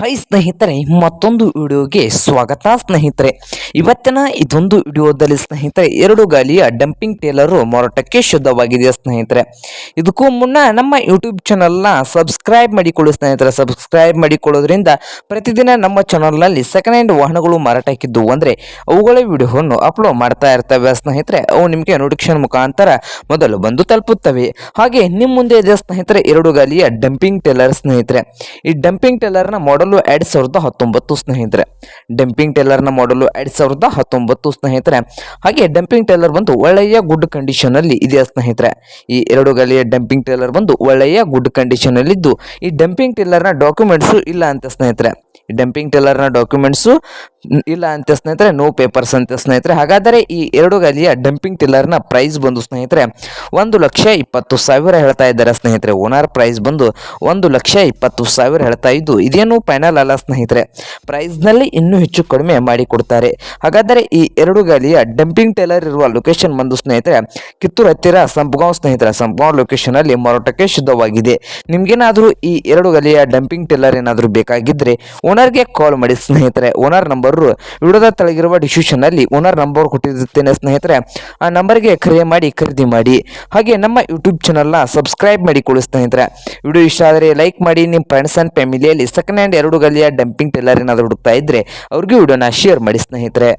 High ಸ್ನೇಹಿತರೆ, ಮತ್ತೊಂದು ವಿಡಿಯೋಗೆ ಸ್ವಾಗತ ಸ್ನೇಹಿತರೆ. ಇವತ್ತಿನ ಇದೊಂದು ವಿಡಿಯೋದಲ್ಲಿ ಸ್ನೇಹಿತರೆ, ಎರಡು ಗಾಲಿಯ ಡಂಪಿಂಗ್ ಟೇಲರು ಮಾರಾಟಕ್ಕೆ ಶುದ್ಧವಾಗಿದೆ ಸ್ನೇಹಿತರೆ? ಇದಕ್ಕೂ ಮುನ್ನ ನಮ್ಮ ಯೂಟ್ಯೂಬ್ ಚಾನಲ್ನ ಸಬ್ಸ್ಕ್ರೈಬ್ ಮಾಡಿಕೊಳ್ಳಿ ಸ್ನೇಹಿತರೆ. ಸಬ್ಸ್ಕ್ರೈಬ್ ಮಾಡಿಕೊಳ್ಳೋದ್ರಿಂದ ಪ್ರತಿದಿನ ನಮ್ಮ ಚಾನಲ್ನಲ್ಲಿ ಸೆಕೆಂಡ್ ಹ್ಯಾಂಡ್ ವಾಹನಗಳು ಮಾರಾಟಕ್ಕಿದ್ದು ಅಂದರೆ ಅವುಗಳ ವಿಡಿಯೋವನ್ನು ಅಪ್ಲೋಡ್ ಮಾಡ್ತಾ ಇರ್ತವೆ ಸ್ನೇಹಿತರೆ. ಅವು ನಿಮಗೆ ನೋಟಿಫಿಕೇಶನ್ ಮುಖಾಂತರ ಮೊದಲು ಬಂದು ತಲುಪುತ್ತವೆ. ಹಾಗೆ ನಿಮ್ಮ ಮುಂದೆ ಇದೆ ಸ್ನೇಹಿತರೆ, ಎರಡು ಗಾಲಿಯ ಡಂಪಿಂಗ್ ಟೇಲರ್ ಸ್ನೇಹಿತರೆ. ಈ ಡಂಪಿಂಗ್ ಟೇಲರ್ನ ಮಾಡಲು ಎರಡು ಸಾವಿರದ ಹತ್ತೊಂಬತ್ತು ಸ್ನೇಹಿತರೆ. ಡಂಪಿಂಗ್ ಟೇಲರ್ನ ಮಾಡಲು ಎರಡು ಸಾವಿರದ ಹತ್ತೊಂಬತ್ತು ಸ್ನೇಹಿತರೆ. ಹಾಗೆ ಡಂಪಿಂಗ್ ಟೇಲರ್ ಬಂದು ಒಳ್ಳೆಯ ಗುಡ್ ಕಂಡೀಷನ್ ಅಲ್ಲಿ ಇದೆ ಸ್ನೇಹಿತರೆ. ಈ ಎರಡು ಗಾಲಿಯ ಡಂಪಿಂಗ್ ಟೇಲರ್ ಬಂದು ಒಳ್ಳೆಯ ಗುಡ್ ಕಂಡೀಷನ್ ಅಲ್ಲಿ ಇದ್ದು, ಈ ಡಂಪಿಂಗ್ ಟೇಲರ್ನ ಡಾಕ್ಯುಮೆಂಟ್ಸು ಇಲ್ಲ ಅಂತ ಸ್ನೇಹಿತರೆ. ಈ ಡಂಪಿಂಗ್ ಟೇಲರ್ನ ಡಾಕ್ಯುಮೆಂಟ್ಸು ಇಲ್ಲ ಅಂತ ಸ್ನೇಹಿತರೆ ನೋ ಪೇಪರ್ಸ್ ಅಂತ ಸ್ನೇಹಿತರೆ. ಹಾಗಾದರೆ ಈ ಎರಡು ಗಾಲಿಯ ಡಂಪಿಂಗ್ ಟಿಲ್ಲರ್ನ ಪ್ರೈಸ್ ಬಂದು ಸ್ನೇಹಿತರೆ, ಒಂದು ಲಕ್ಷ ಇಪ್ಪತ್ತು ಸಾವಿರ ಹೇಳ್ತಾ ಇದ್ದಾರೆ ಸ್ನೇಹಿತರೆ. ಓನರ್ ಪ್ರೈಸ್ ಬಂದು ಒಂದು ಲಕ್ಷ ಇಪ್ಪತ್ತು ಸಾವಿರ ಹೇಳ್ತಾ ಇದ್ದು, ಇದೇನು ಫೈನಲ್ ಅಲ್ಲ ಸ್ನೇಹಿತರೆ. ಪ್ರೈಸ್ನಲ್ಲಿ ಇನ್ನೂ ಹೆಚ್ಚು ಕಡಿಮೆ ಮಾಡಿಕೊಡ್ತಾರೆ ಹಾಗಾದರೆ ಈ ಎರಡು ಗಾಲಿಯ ಡಂಪಿಂಗ್ ಟೇಲರ್ ಇರುವ ಲೊಕೇಶನ್ ಬಂದು ಸ್ನೇಹಿತರೆ, ಕಿತ್ತೂರು ಹತ್ತಿರ ಸಂಪಗಾಂವ್ ಸ್ನೇಹಿತರೆ. ಸಂಪಗಾಂವ್ ಲೊಕೇಶನಲ್ಲಿ ಮಾರಾಟಕ್ಕೆ ಶುದ್ಧವಾಗಿದೆ. ನಿಮ್ಗೇನಾದರೂ ಈ ಎರಡು ಗಾಲಿಯ ಡಂಪಿಂಗ್ ಟೇಲರ್ ಏನಾದರೂ ಬೇಕಾಗಿದ್ದರೆ ಓನರ್ಗೆ ಕಾಲ್ ಮಾಡಿ ಸ್ನೇಹಿತರೆ. ಓನರ್ ನಂಬರು ವಿಡಿಯೋದ ತಳಗಿರುವ ಡಿಸ್ಕ್ರಿಪ್ಷನ್ನಲ್ಲಿ ಓನರ್ ನಂಬರ್ ಕೊಟ್ಟಿರುತ್ತೇನೆ ಸ್ನೇಹಿತರೆ, ಆ ನಂಬರ್ಗೆ ಕರೆ ಮಾಡಿ ಖರೀದಿ ಮಾಡಿ. ಹಾಗೆ ನಮ್ಮ ಯೂಟ್ಯೂಬ್ ಚಾನಲ್ನ ಸಬ್ಸ್ಕ್ರೈಬ್ ಮಾಡಿ ಮಾಡಿಕೊಳ್ಳಿ ಸ್ನೇಹಿತರೆ. ವಿಡಿಯೋ ಇಷ್ಟ ಆದರೆ ಲೈಕ್ ಮಾಡಿ, ನಿಮ್ಮ ಫ್ರೆಂಡ್ಸ್ ಆ್ಯಂಡ್ ಫ್ಯಾಮಿಲಿಯಲ್ಲಿ ಸೆಕೆಂಡ್ ಹ್ಯಾಂಡ್ ಎರಡು ಗಲಿಯ ಡಂಪಿಂಗ್ ಟೆಲ್ಲರ್ ಏನಾದರೂ ಹುಡುಕ್ತಾ ಇದ್ದರೆ ಅವ್ರಿಗೂ ವಿಡಿಯೋನ ಶೇರ್ ಮಾಡಿ ಸ್ನೇಹಿತರೆ.